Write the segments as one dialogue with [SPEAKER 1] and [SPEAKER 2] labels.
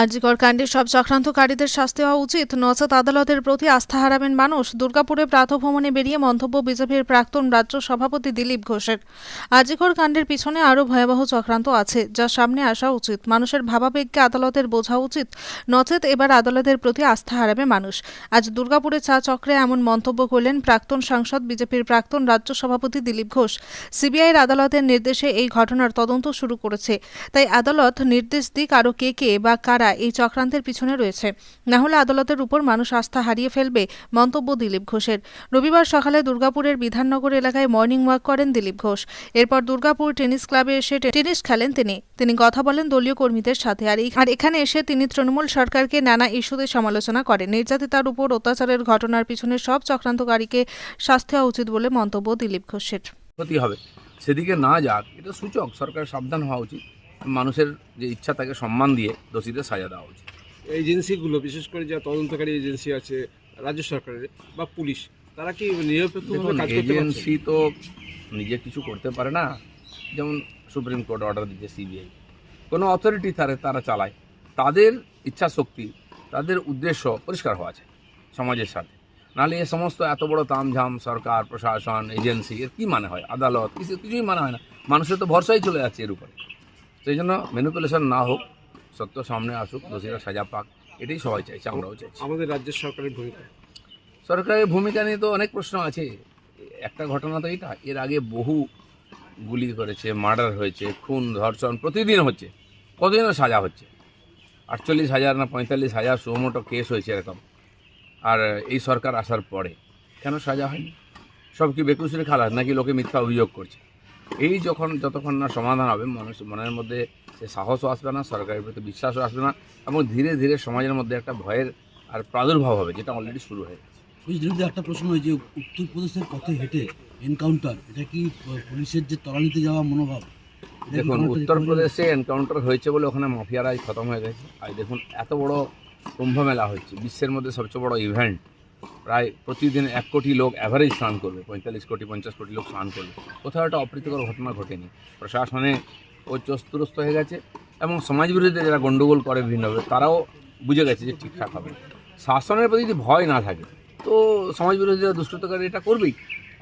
[SPEAKER 1] আরজিকর কাণ্ডে সব চক্রান্তকারীদের শাস্তি হওয়া উচিত। নচেত আদালতের প্রতি আস্থা হারাবেন মানুষ। দুর্গাপুরে প্রাতভ্রমণে বেরিয়ে মন্তব্য বিজেপির প্রাক্তন রাজ্য সভাপতি দিলীপ ঘোষের। আরজিকর কাণ্ডের পিছনে আরও ভয়াবহ চক্রান্ত আছে, যা সামনে আসা উচিত। মানুষের ভাবাবেগকে আদালতের বোঝা উচিত। নচেত এবার আদালতের প্রতি আস্থা হারাবে মানুষ। আজ দুর্গাপুরে চা চক্রে এমন মন্তব্য করলেন প্রাক্তন সাংসদ বিজেপির প্রাক্তন রাজ্য সভাপতি দিলীপ ঘোষ। সিবিআইয়ের আদালতের নির্দেশে এই ঘটনার তদন্ত শুরু করেছে। তাই আদালত নির্দেশ দিক আরও কে কে বা কারা এই চক্রান্তের পিছনে রয়েছে। না হলে আদালতের উপর মানুষ আস্থা হারিয়ে ফেলবে, মন্তব্য দিলীপ ঘোষের। রবিবার সকালে দুর্গাপুরের বিধাননগর এলাকায় মর্নিং ওয়াক করেন দিলীপ ঘোষ। এরপর দুর্গাপুর টেনিস ক্লাবে এসে টেনিস খেলেন তিনি। তিনি কথা বলেন দলীয় কর্মীদের সাথে আর আর এখানে এসে তিনি তৃণমূল সরকারকে নানা ইস্যুতে সমালোচনা করেন। নির্যাতিতার উপর অত্যাচারের ঘটনার পিছনে সব চক্রান্তকারীকে শাস্তি হওয়া উচিত বলে মন্তব্য দিলীপ ঘোষের।
[SPEAKER 2] ক্ষতি হবে। সেদিকে না যাক, এটা সূচক। সরকার সাবধান হওয়া উচিত। মানুষের যে ইচ্ছা তাকে সম্মান দিয়ে দোষীদের সাজা দেওয়া উচিত।
[SPEAKER 3] এজেন্সিগুলো বিশেষ করে যা তদন্তকারী এজেন্সি আছে রাজ্য সরকারের বা পুলিশ তারা কি পারছে?
[SPEAKER 2] এজেন্সি তো নিজে কিছু করতে পারে না। যেমন সুপ্রিম কোর্ট অর্ডার দিচ্ছে সিবিআই কোনো অথরিটি তারা তারা চালায়। তাদের ইচ্ছা শক্তি তাদের উদ্দেশ্য পরিষ্কার হওয়া আছে সমাজের সাথে। নাহলে এ সমস্ত এত বড় তামঝাম সরকার প্রশাসন এজেন্সি এর কী মানে হয়? আদালত কিছু কিছুই মানে হয় না। মানুষের তো ভরসাই চলে যাচ্ছে এর উপরে। সেই জন্য ম্যানিপুলেশন না হোক সত্য সামনে আসুক দোষীরা সাজা পাক এটাই সবাই চাইছে আমরাও চাইছি।
[SPEAKER 3] আমাদের রাজ্যের সরকারের ভূমিকা?
[SPEAKER 2] সরকারের ভূমিকা নিয়ে তো অনেক প্রশ্ন আছে। একটা ঘটনা তো এটা এর আগে বহু গুলি করেছে মার্ডার হয়েছে খুন ধর্ষণ প্রতিদিন হচ্ছে কতদিনও সাজা হচ্ছে? আটচল্লিশ হাজার না পঁয়তাল্লিশ হাজার সুমোটো কেস হয়েছে এরকম। আর এই সরকার আসার পরে কেন সাজা হয়নি? সব কি বেকুসুরে খালাস নাকি লোকে মিথ্যা অভিযোগ করছে? এই যখন যতক্ষণ না সমাধান হবে মানুষ মনের মধ্যে সে সাহসও আসবে না সরকারের প্রতি বিশ্বাসও আসবে না এবং ধীরে ধীরে সমাজের মধ্যে একটা ভয়ের আর প্রাদুর্ভাব হবে যেটা অলরেডি শুরু হয়ে গেছে।
[SPEAKER 4] একটা প্রশ্ন হয় যে উত্তরপ্রদেশের পথে হেঁটে এনকাউন্টার এটা কি পুলিশের যে তলানিতে যাওয়া মনোভাব?
[SPEAKER 2] দেখুন উত্তরপ্রদেশে এনকাউন্টার হয়েছে বলে ওখানে মাফিয়ারাই খতম হয়ে গেছে। আর দেখুন এত বড় কুম্ভ মেলা হচ্ছে বিশ্বের মধ্যে সবচেয়ে বড় ইভেন্ট প্রায় প্রতিদিন এক কোটি লোক অ্যাভারেজ স্নান করবে, পঁয়তাল্লিশ কোটি, পঞ্চাশ কোটি লোক স্নান করবে। কোথাও একটা অপ্রীতিকর ঘটনা ঘটেনি। প্রশাসনে ও চস্তুরস্ত হয়ে গেছে এবং সমাজ বিরোধীতে যারা গণ্ডগোল করে বিভিন্নভাবে তারাও বুঝে গেছে যে ঠিকঠাক হবে। শাসনের প্রতি যদি ভয় না থাকে, তো সমাজ বিরোধীরা দুষ্কৃতকারী এটা করবেই।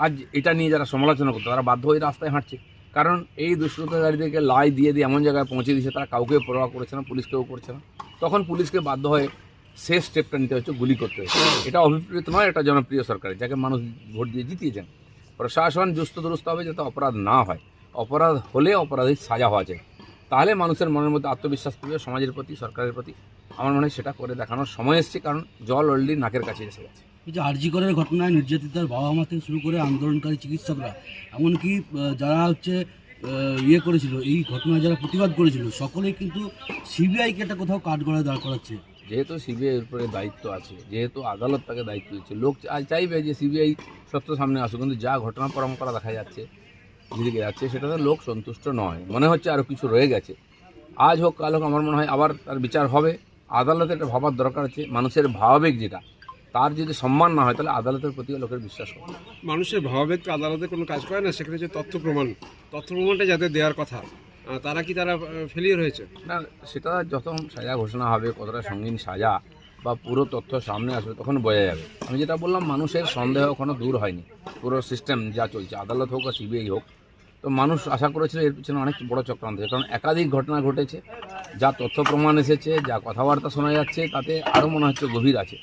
[SPEAKER 2] আজ এটা নিয়ে যারা সমালোচনা করতো, তারা বাধ্য হয়ে রাস্তায় হাঁটছে। কারণ এই দুষ্কৃতকারীদেরকে লাই দিয়ে দিয়ে এমন জায়গায় পৌঁছে দিয়েছে, তারা কাউকে পরোয়া করেছে না, পুলিশকেও করছে না। তখন পুলিশকে বাধ্য হয়ে শেষ স্টেপটা নিতে হচ্ছে, গুলি করতে হচ্ছে। এটা অভিপ্রেত নয়, এটা জনপ্রিয় সরকার যাকে মানুষ ভোট দিয়ে জিতিয়েছেন, প্রশাসন দুস্থ দুরস্ত হবে যাতে অপরাধ না হয়। অপরাধ হলে অপরাধীর সাজা হওয়া যায়। তাহলে মানুষের মনের মধ্যে আত্মবিশ্বাস পাবে সমাজের প্রতি, সরকারের প্রতি। আমার মনে হয় সেটা করে দেখানোর সময় এসছে, কারণ জল অলরেডি নাকের কাছে এসে গেছে।
[SPEAKER 4] এই যে আরজিকরের ঘটনায় নির্যাতিতার বাবা মা থেকে শুরু করে আন্দোলনকারী চিকিৎসকরা, এমনকি যারা হচ্ছে ইয়ে করেছিল, এই ঘটনায় যারা প্রতিবাদ করেছিল, সকলেই কিন্তু সিবিআইকে একটা কোথাও কাঠগড়ায় দাঁড় করাচ্ছে।
[SPEAKER 2] যেহেতু সিবিআইয়ের উপরে দায়িত্ব আছে, যেহেতু আদালত তাকে দায়িত্ব দিচ্ছে, লোক চাইবে যে সিবিআই সত্য সামনে আসুক, কিন্তু যা ঘটনা পরম্পরা দেখা যাচ্ছে, যেদিকে যাচ্ছে, সেটাতে লোক সন্তুষ্ট নয়। মনে হচ্ছে আরও কিছু রয়ে গেছে। আজ হোক, কাল হোক, আমার মনে হয় আবার তার বিচার হবে। আদালতে এটা ভাবার দরকার আছে। মানুষের ভাবাবেগ যেটা, তার যদি সম্মান না হয়, তাহলে আদালতের প্রতি লোকের বিশ্বাস হবে
[SPEAKER 3] মানুষের ভাবাবেগ তো আদালতে কোনো কাজ করে না, সেখানে যে তথ্য প্রমাণ, তথ্য প্রমাণটা যাদের দেওয়ার কথা। তারা কি তারা ফেলিয়ার হয়েছে?
[SPEAKER 2] না সেটা যখন সাজা ঘোষণা হবে কতটা সঙ্গীন সাজা বা পুরো তথ্য সামনে আসবে তখন বোঝা যাবে। আমি যেটা বললাম মানুষের সন্দেহ এখনও দূর হয়নি। পুরো সিস্টেম যা চলছে আদালত হোক বা সিবিআই হোক তো মানুষ আশা করেছিল এর পিছনে অনেক বড় চক্রান্ত কারণ একাধিক ঘটনা ঘটেছে যা তথ্য প্রমাণ এসেছে যা কথাবার্তা শোনা যাচ্ছে তাতে আরও মনে হচ্ছে গভীর আছে।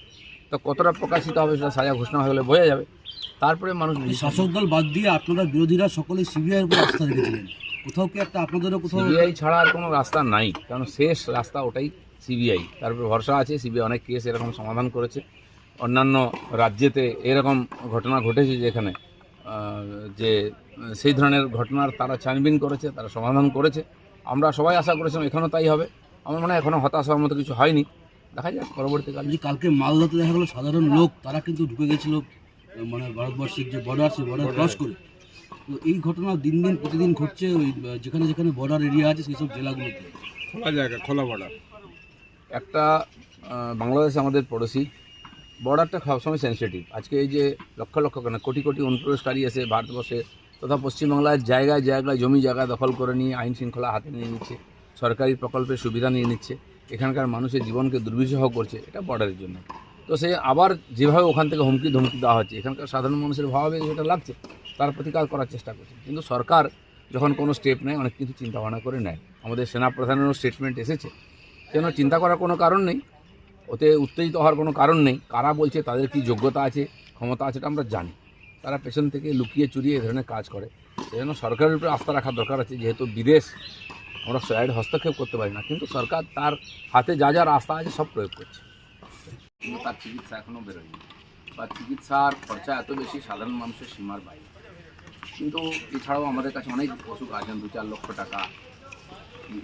[SPEAKER 2] তো কতটা প্রকাশিত হবে সেটা সাজা ঘোষণা হয়ে গেলে বোঝা যাবে। তারপরে মানুষ
[SPEAKER 4] শাসক দল বাদ দিয়ে আপনারা বিরোধীরা সকলে সিবিআইয়ের উপর আস্থা রেখেছিলেন। কোথাও কি একটা আপনাদেরও কোথাও
[SPEAKER 2] সিবিআই ছাড়া আর কোনো রাস্তা নাই। কারণ শেষ রাস্তা ওটাই সিবিআই। তার উপরে ভরসা আছে সিবিআই অনেক কেস এরকম সমাধান করেছে। অন্যান্য রাজ্যেতে এরকম ঘটনা ঘটেছে যেখানে যে সেই ধরনের ঘটনার তারা ছানবিন করেছে তারা সমাধান করেছে। আমরা সবাই আশা করেছিলাম এখানেও তাই হবে। আমার মনে হয় এখনও হতাশ হওয়ার মতো কিছু হয়নি। দেখা যাক পরবর্তীকালে।
[SPEAKER 4] যে কালকে মালদাতে দেখা গেলো সাধারণ লোক তারা কিন্তু ঢুকে গেছিল মানে ভারতবর্ষের যে বর্ডার সেই বর্ডার ক্রস করে। তো এই ঘটনা দিন দিন প্রতিদিন ঘটছে ওই যেখানে যেখানে বর্ডার এরিয়া আছে সেই সব জেলাগুলোতে।
[SPEAKER 3] খোলা জায়গা খোলা বর্ডার
[SPEAKER 2] একটা বাংলাদেশ আমাদের পড়োশি বর্ডারটা সবসময় সেন্সিটিভ আজকে এই যে লক্ষ লক্ষ কেন কোটি কোটি অনুপ্রবেশকারী এসে ভারতবর্ষে তথা পশ্চিমবাংলার জায়গায় জায়গায় জমি জায়গা দখল করে নিয়ে আইন শৃঙ্খলা হাতে নিয়ে নিচ্ছে সরকারি প্রকল্পের সুবিধা নিয়ে নিচ্ছে এখানকার মানুষের জীবনকে দুর্বিষহ করছে এটা বর্ডারের জন্য। তো সে আবার যেভাবে ওখান থেকে হুমকি ধমকি দেওয়া হচ্ছে এখানকার সাধারণ মানুষের ভাবে যেটা লাগছে? তার প্রতিকার করার চেষ্টা করছে কিন্তু সরকার যখন কোনো স্টেপ নেয়, অনেক কিছু চিন্তা ভাবনা করে নেয়। আমাদের সেনা প্রধানেরও স্টেটমেন্ট এসেছে। সেজন্য চিন্তা করার কোনো কারণ নেই। ওতে উত্তেজিত হওয়ার কোনো কারণ নেই। কারা বলছে, তাদের কি যোগ্যতা আছে, ক্ষমতা আছে এটা আমরা জানি। তারা পেছন থেকে লুকিয়ে চুরিয়ে এ ধরনের কাজ করে। সেজন্য সরকারের উপরে আস্থা রাখার দরকার আছে। যেহেতু বিদেশ, আমরা সাইড হস্তক্ষেপ করতে পারি না। কিন্তু সরকার তার হাতে যা যা রাস্তা আছে সব প্রয়োগ করছে। তার চিকিৎসা এখনও বেরোয়নি। বা চিকিৎসার খরচা এত বেশি, সাধারণ মানুষের সীমার বাইরে। কিন্তু এছাড়াও আমাদের কাছে অনেক অসুখ আছেন, দু চার লক্ষ টাকা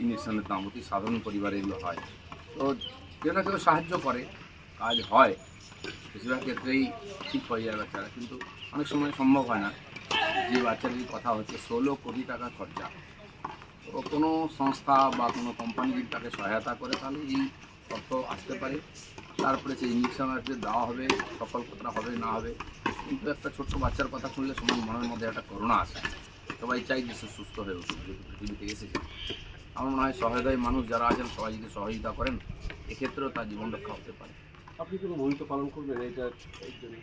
[SPEAKER 2] ইঞ্জেকশনের দাম, অতি সাধারণ পরিবারে এগুলো হয়। তো কেউ না কেউ সাহায্য করে, কাজ হয়, বেশিরভাগ ক্ষেত্রেই ঠিক হয়ে যায় বাচ্চারা, কিন্তু অনেক সময় সম্ভব হয় না। যে বাচ্চাদের কথা হচ্ছে, ষোলো কোটি টাকা খরচা। তো কোনো সংস্থা বা কোনো কোম্পানি যদি তাকে সহায়তা করে, তাহলে এই অর্থ আসতে পারে। তারপরে সেই ইঞ্জেকশন আসবে দেওয়া হবে সফল কতটা হবে, না হবে কিন্তু একটা ছোট্ট বাচ্চার কথা শুনলে সবার মনের মধ্যে একটা করোনা আসে। সবাই চাই যে সে সুস্থ হয়ে উঠুক যেহেতু পৃথিবীতে এসেছে। আমার মনে হয় সহায়তায় মানুষ যারা আছেন সবাই যদি সহযোগিতা করেন এক্ষেত্রেও তার জীবন রক্ষা হতে পারে।
[SPEAKER 3] আপনি কোনো ভূমিকা পালন করবেন জন্য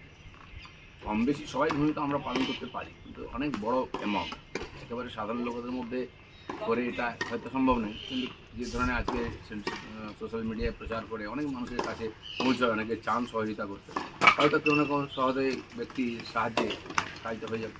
[SPEAKER 2] কম বেশি সবাই ভূমিকা আমরা পালন করতে পারি কিন্তু অনেক বড় অ্যামাউন্ট একেবারে সাধারণ লোকেদের মধ্যে করে এটা হয়তো সম্ভব নয় কিন্তু যে ধরনের আজকে সোশ্যাল মিডিয়ায় প্রচার করে অনেক মানুষের কাছে পৌঁছায় অনেকে চান সহযোগিতা করতে হয়তো কেউ না কেউ সহজে ব্যক্তি সাহায্যে কাজটা হয়ে যাবে